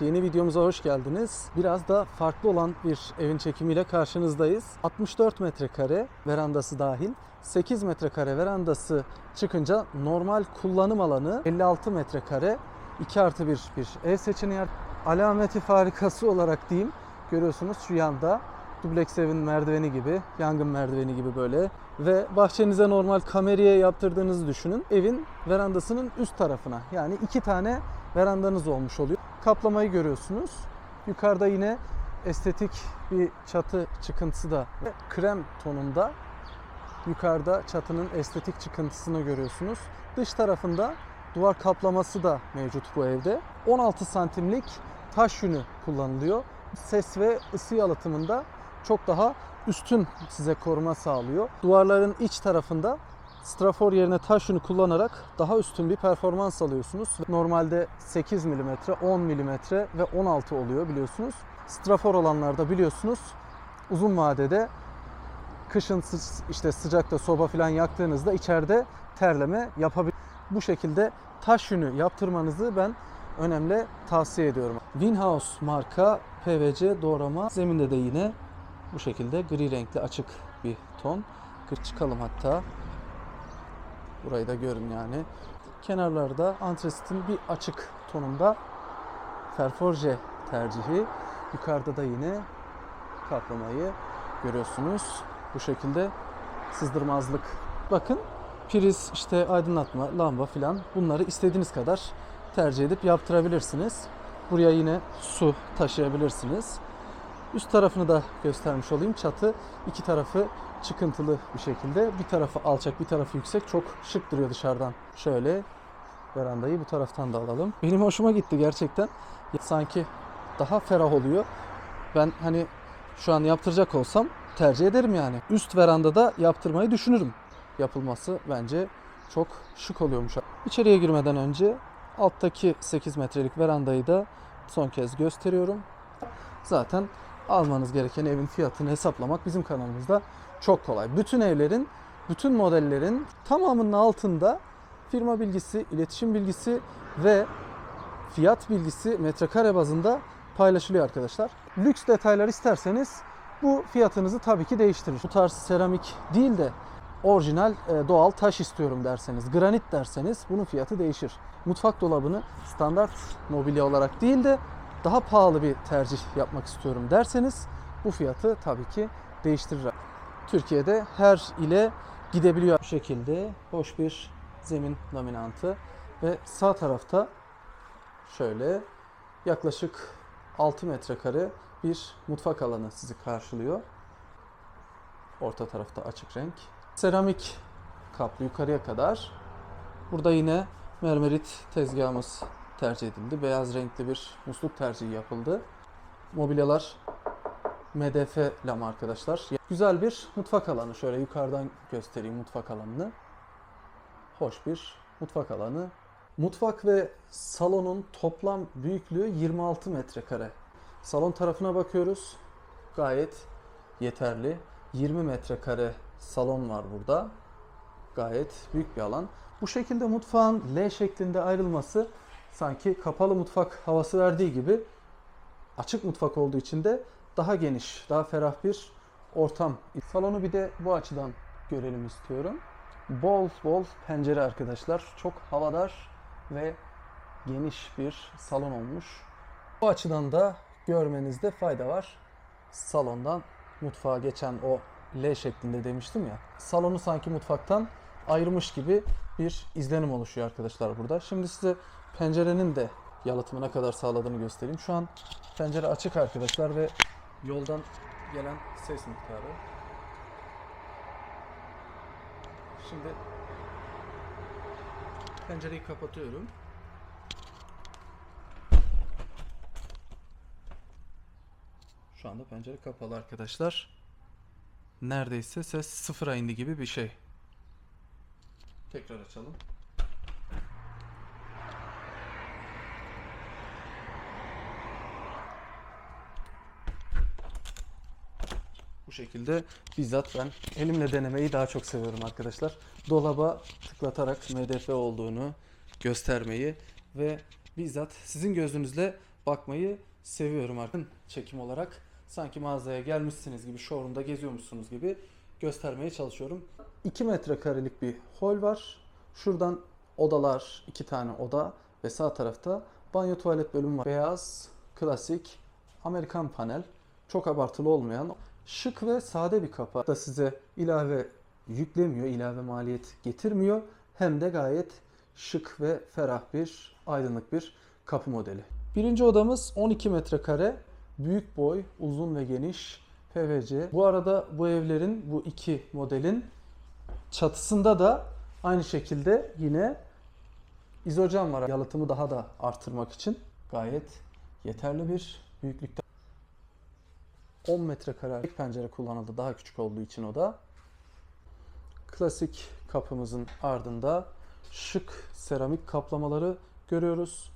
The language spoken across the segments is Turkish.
Yeni videomuza hoş geldiniz. Biraz da farklı olan bir evin çekimiyle karşınızdayız. 64 metrekare verandası dahil. 8 metrekare verandası çıkınca normal kullanım alanı 56 metrekare 2 artı 1 bir ev seçeneği. Alameti farikası olarak diyeyim. Görüyorsunuz şu yanda dubleks evin merdiveni gibi, yangın merdiveni gibi böyle. Ve bahçenize normal kameriye yaptırdığınızı düşünün. Evin verandasının üst tarafına yani iki tane verandanız olmuş oluyor. Kaplamayı görüyorsunuz. Yukarıda yine estetik bir çatı çıkıntısı da krem tonunda. Yukarıda çatının estetik çıkıntısını görüyorsunuz. Dış tarafında duvar kaplaması da mevcut bu evde. 16 santimlik taş yünü kullanılıyor. Ses ve ısı yalıtımında çok daha üstün size koruma sağlıyor. Duvarların iç tarafında strafor yerine taş yünü kullanarak daha üstün bir performans alıyorsunuz. Normalde 8 mm, 10 mm ve 16 oluyor biliyorsunuz. Strafor olanlarda biliyorsunuz uzun vadede kışın işte sıcakta soba falan yaktığınızda içeride terleme yapabilir. Bu şekilde taş yünü yaptırmanızı ben önemli tavsiye ediyorum. Winhouse marka PVC doğrama. Zeminde de yine bu şekilde gri renkli açık bir ton. Çıkalım hatta. Burayı da görün yani. Kenarlarda antresitin bir açık tonunda ferforje tercihi. Yukarıda da yine kaplamayı görüyorsunuz. Bu şekilde sızdırmazlık. Bakın priz, işte aydınlatma, lamba filan bunları istediğiniz kadar tercih edip yaptırabilirsiniz. Buraya yine su taşıyabilirsiniz. Üst tarafını da göstermiş olayım. Çatı iki tarafı çıkıntılı bir şekilde. Bir tarafı alçak, bir tarafı yüksek. Çok şık duruyor dışarıdan. Şöyle verandayı bu taraftan da alalım. Benim hoşuma gitti gerçekten. Sanki daha ferah oluyor. Ben hani şu an yaptıracak olsam tercih ederim yani. Üst verandada yaptırmayı düşünürüm. Yapılması bence çok şık oluyormuş. İçeriye girmeden önce alttaki 8 metrelik verandayı da son kez gösteriyorum. Zaten almanız gereken evin fiyatını hesaplamak bizim kanalımızda çok kolay. Bütün evlerin, bütün modellerin tamamının altında firma bilgisi, iletişim bilgisi ve fiyat bilgisi metrekare bazında paylaşılıyor arkadaşlar. Lüks detaylar isterseniz bu fiyatınızı tabii ki değiştirir. Bu tarz seramik değil de orijinal e, doğal taş istiyorum derseniz, granit derseniz bunun fiyatı değişir. Mutfak dolabını standart mobilya olarak değil de daha pahalı bir tercih yapmak istiyorum derseniz bu fiyatı tabii ki değiştirir. Türkiye'de her ile gidebiliyor bu şekilde hoş bir zemin laminantı ve sağ tarafta şöyle yaklaşık 6 metrekare bir mutfak alanı sizi karşılıyor. Orta tarafta açık renk. Seramik kaplı yukarıya kadar. Burada yine mermerit tezgahımız tercih edildi. Beyaz renkli bir musluk tercihi yapıldı. Mobilyalar MDF lama arkadaşlar. Güzel bir mutfak alanı. Şöyle yukarıdan göstereyim mutfak alanını. Hoş bir mutfak alanı. Mutfak ve salonun toplam büyüklüğü 26 metrekare. Salon tarafına bakıyoruz. Gayet yeterli. 20 metrekare salon var burada. Gayet büyük bir alan. Bu şekilde mutfağın L şeklinde ayrılması sanki kapalı mutfak havası verdiği gibi açık mutfak olduğu için de daha geniş, daha ferah bir ortam. Salonu bir de bu açıdan görelim istiyorum. Bol bol pencere arkadaşlar. Çok havadar ve geniş bir salon olmuş. Bu açıdan da görmenizde fayda var. Salondan mutfağa geçen o L şeklinde demiştim ya. Salonu sanki mutfaktan ayırmış gibi bir izlenim oluşuyor arkadaşlar burada. Şimdi size pencerenin de yalıtımı ne kadar sağladığını göstereyim. Şu an pencere açık arkadaşlar ve yoldan gelen ses miktarı. Şimdi pencereyi kapatıyorum. Şu anda pencere kapalı arkadaşlar. Neredeyse ses sıfıra indi gibi bir şey. Tekrar açalım. Bu şekilde bizzat ben elimle denemeyi daha çok seviyorum arkadaşlar. Dolaba tıklatarak MDF olduğunu göstermeyi ve bizzat sizin gözünüzle bakmayı seviyorum artık. Çekim olarak sanki mağazaya gelmişsiniz gibi, showroom'da geziyormuşsunuz gibi göstermeye çalışıyorum. 2 metrekarelik bir hol var. Şuradan odalar, iki tane oda ve sağ tarafta banyo tuvalet bölümü var. Beyaz, klasik, Amerikan panel. Çok abartılı olmayan, şık ve sade bir kapı. Da size ilave yüklemiyor, ilave maliyet getirmiyor. Hem de gayet şık ve ferah bir, aydınlık bir kapı modeli. Birinci odamız 12 metrekare. Büyük boy, uzun ve geniş PVC. Bu arada bu evlerin, bu iki modelin çatısında da aynı şekilde yine izocam var. Yalıtımı daha da artırmak için gayet yeterli bir büyüklükte. 10 metrekare pencere kullanıldı daha küçük olduğu için o da. Klasik kapımızın ardında şık seramik kaplamaları görüyoruz.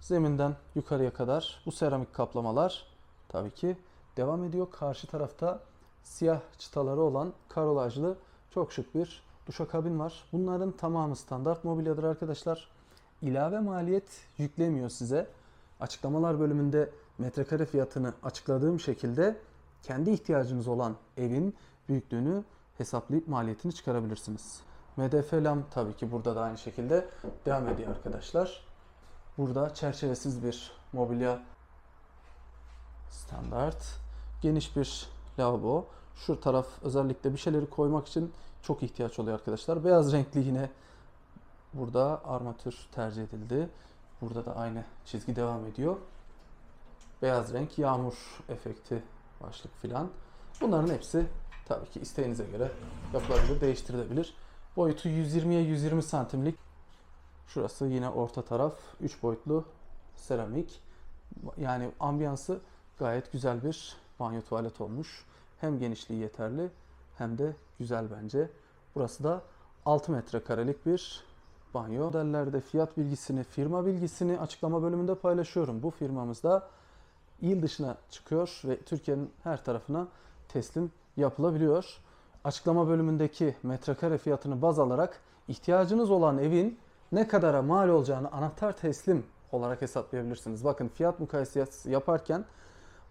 Zeminden yukarıya kadar bu seramik kaplamalar tabii ki devam ediyor. Karşı tarafta siyah çıtaları olan karolajlı çok şık bir duşakabin var. Bunların tamamı standart mobilyadır arkadaşlar. İlave maliyet yüklemiyor size. Açıklamalar bölümünde metrekare fiyatını açıkladığım şekilde kendi ihtiyacınız olan evin büyüklüğünü hesaplayıp maliyetini çıkarabilirsiniz. MDF lam tabii ki burada da aynı şekilde devam ediyor arkadaşlar. Burada çerçevesiz bir mobilya standart. Geniş bir lavabo. Şu taraf özellikle bir şeyleri koymak için çok ihtiyaç oluyor arkadaşlar. Beyaz renkli yine burada armatür tercih edildi. Burada da aynı çizgi devam ediyor. Beyaz renk, yağmur efekti, başlık filan. Bunların hepsi tabii ki isteğinize göre yapılabilir, değiştirilebilir. Boyutu 120'ye 120 santimlik. Şurası yine orta taraf 3 boyutlu seramik. Yani ambiyansı gayet güzel bir banyo tuvalet olmuş. Hem genişliği yeterli hem de güzel bence. Burası da 6 metrekarelik bir banyo. Modellerde fiyat bilgisini, firma bilgisini açıklama bölümünde paylaşıyorum. Bu firmamızda il dışına çıkıyor ve Türkiye'nin her tarafına teslim yapılabiliyor. Açıklama bölümündeki metrekare fiyatını baz alarak ihtiyacınız olan evin ne kadara mal olacağını anahtar teslim olarak hesaplayabilirsiniz. Bakın fiyat mukayesesi yaparken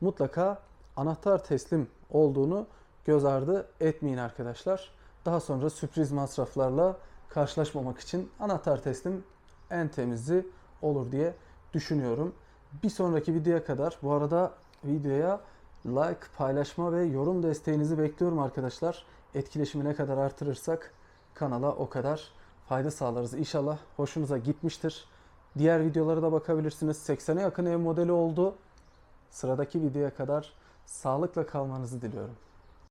mutlaka anahtar teslim olduğunu göz ardı etmeyin arkadaşlar. Daha sonra sürpriz masraflarla karşılaşmamak için anahtar teslim en temizi olur diye düşünüyorum. Bir sonraki videoya kadar bu arada videoya like, paylaşma ve yorum desteğinizi bekliyorum arkadaşlar. Etkileşimi ne kadar artırırsak kanala o kadar fayda sağlarız. İnşallah hoşunuza gitmiştir. Diğer videolara da bakabilirsiniz. 80'e yakın ev modeli oldu. Sıradaki videoya kadar sağlıkla kalmanızı diliyorum.